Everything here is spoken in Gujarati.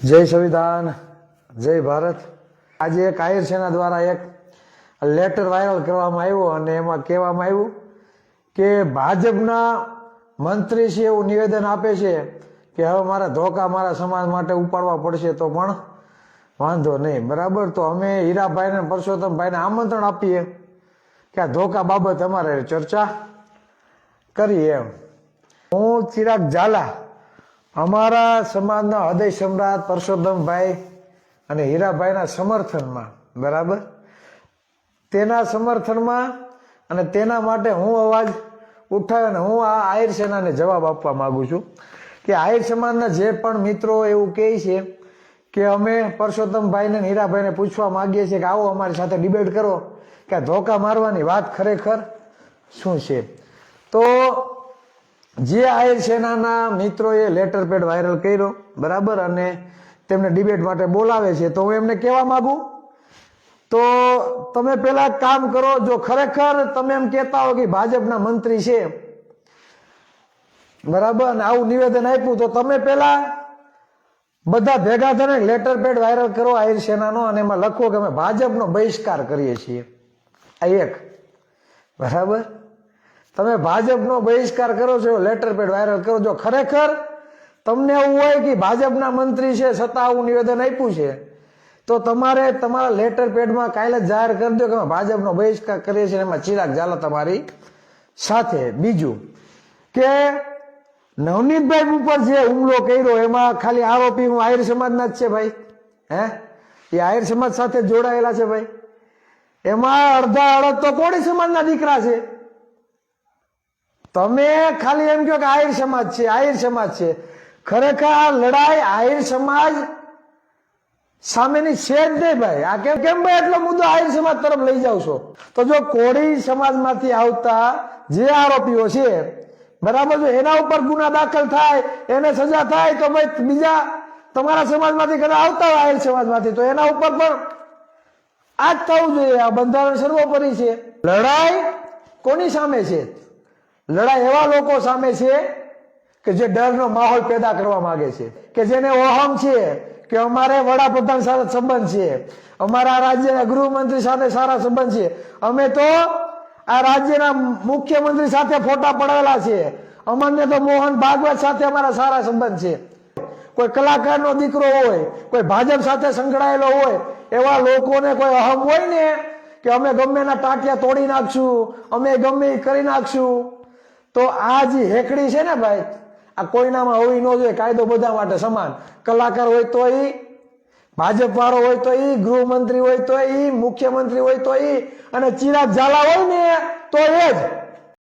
જય સંવિધાન, જય ભારત. આજે એક આયર સેના દ્વારા એક લેટર વાયરલ કરવામાં આવ્યો અને એમાં કહેવામાં આવ્યું કે ભાજપના મંત્રી છે એવું નિવેદન આપે છે કે હવે મારા ધોકા મારા સમાજ માટે ઉપાડવા પડશે તો પણ વાંધો નહીં. બરાબર? તો અમે હીરાભાઈને પરસોત્તમભાઈને આમંત્રણ આપીએ કે આ ધોકા બાબત અમારે ચર્ચા કરીએ એમ. હું ચિરાગ ઝાલા અમારા સમાજના હૃદય સમ્રાટ પરસોત્તમભાઈ અને હીરાભાઈના સમર્થનમાં, બરાબર? તેના સમર્થનમાં અને તેના માટે હું અવાજ ઉઠાવ્યો અને હું આ આહિર સેનાને જવાબ આપવા માગું છું કે આહિર સમાજના જે પણ મિત્રો એવું કહે છે કે અમે પરસોત્તમભાઈને હીરાભાઈને પૂછવા માગીએ છીએ કે આવો અમારી સાથે ડિબેટ કરો, કે આ ધોકા મારવાની વાત ખરેખર શું છે? તો જે આહિર સેનાના મિત્રોએ લેટર પેડ વાયરલ કર્યો, બરાબર? અને તેમને ડિબેટ માટે બોલાવે છે. તો હું એમને કહેવા માંગુ, તો તમે પેલા કામ કરો, જો ખરેખર તમે એમ કહેતા હો કે ભાજપના મંત્રી છે, બરાબર? અને આવું નિવેદન આપ્યું, તો તમે પેલા બધા ભેગા થઈને લેટર પેડ વાયરલ કરો આહિર સેનાનો, અને એમાં લખો કે અમે ભાજપનો બહિષ્કાર કરીએ છીએ. આ એક. બરાબર? તમે ભાજપનો બહિષ્કાર કરો છો લેટર પેડ વાયરલ કરો છો. ખરેખર, તમને એવું હોય કે ભાજપના મંત્રી છે છતાં આવું નિવેદન આપ્યું છે, તો તમારે તમારા લેટર પેડમાં કાલે જ જાહેર કરી દો કે ભાજપનો બહિષ્કાર કરીએ છીએ એમાં ચિરાગ ઝાલા તમારી સાથે. બીજું કે નવનીતભાઈ ઉપર જે હુમલો કર્યો, એમાં ખાલી આરોપી હું આહિર સમાજના જ છે ભાઈ. હે? એ આહિર સમાજ સાથે જોડાયેલા છે ભાઈ. એમાં અડધા અડધ તો કોળી સમાજના દીકરા છે. તમે ખાલી એમ કહો કે આહિર સમાજ છે, આહિર સમાજ છે. ખરેખર આ લડાઈ આહિર સમાજ સામેની છે જ નહીં ભાઈ. આ કેમ કેમ ભાઈ એટલો મુદ્દો આહિર સમાજ તરફ લઈ જાવ છો? તો જો કોળી સમાજમાંથી આવતા જે આરોપીઓ છે, બરાબર છે એના ઉપર ગુના દાખલ થાય, એને સજા થાય, તો ભાઈ બીજા તમારા સમાજમાંથી કદાચ આવતા હોય આહિર સમાજમાંથી, તો એના ઉપર પણ આ જ થવું જોઈએ. આ બંધારણ સર્વોપરી છે. લડાઈ કોની સામે છે? લડાઈ એવા લોકો સામે છે કે જે ડરનો માહોલ પેદા કરવા માંગે છે, કે જેને ઓહમ છે કે અમારે વડાપ્રધાન સાથે સંબંધ છે, અમારા રાજ્યના ગૃહમંત્રી સાથે સારા સંબંધ છે. અમે તો આ રાજ્યના મુખ્યમંત્રી સાથે ફોટા પડાવેલા છે. અમને તો મોહન ભાગવત સાથે અમારા સારા સંબંધ છે. કોઈ કલાકારનો દીકરો હોય, કોઈ ભાજપ સાથે સંકળાયેલો હોય, એવા લોકોને કોઈ અહમ હોય ને કે અમે ગમે એના ટાંટિયા તોડી નાખશું, અમે ગમે કરી નાખશું. તો આ જે હેકડી છે ને ભાઈ, આ કોઈનામાં હોવી ન જોઈએ, કાયદો બધા માટે સમાન. કલાકાર હોય તો એ ભાજપ વાળો હોય તો એ ગૃહમંત્રી હોય તો એ મુખ્યમંત્રી હોય તો એ અને ચિરાગ ઝાલા હોય ને, તો એ જ.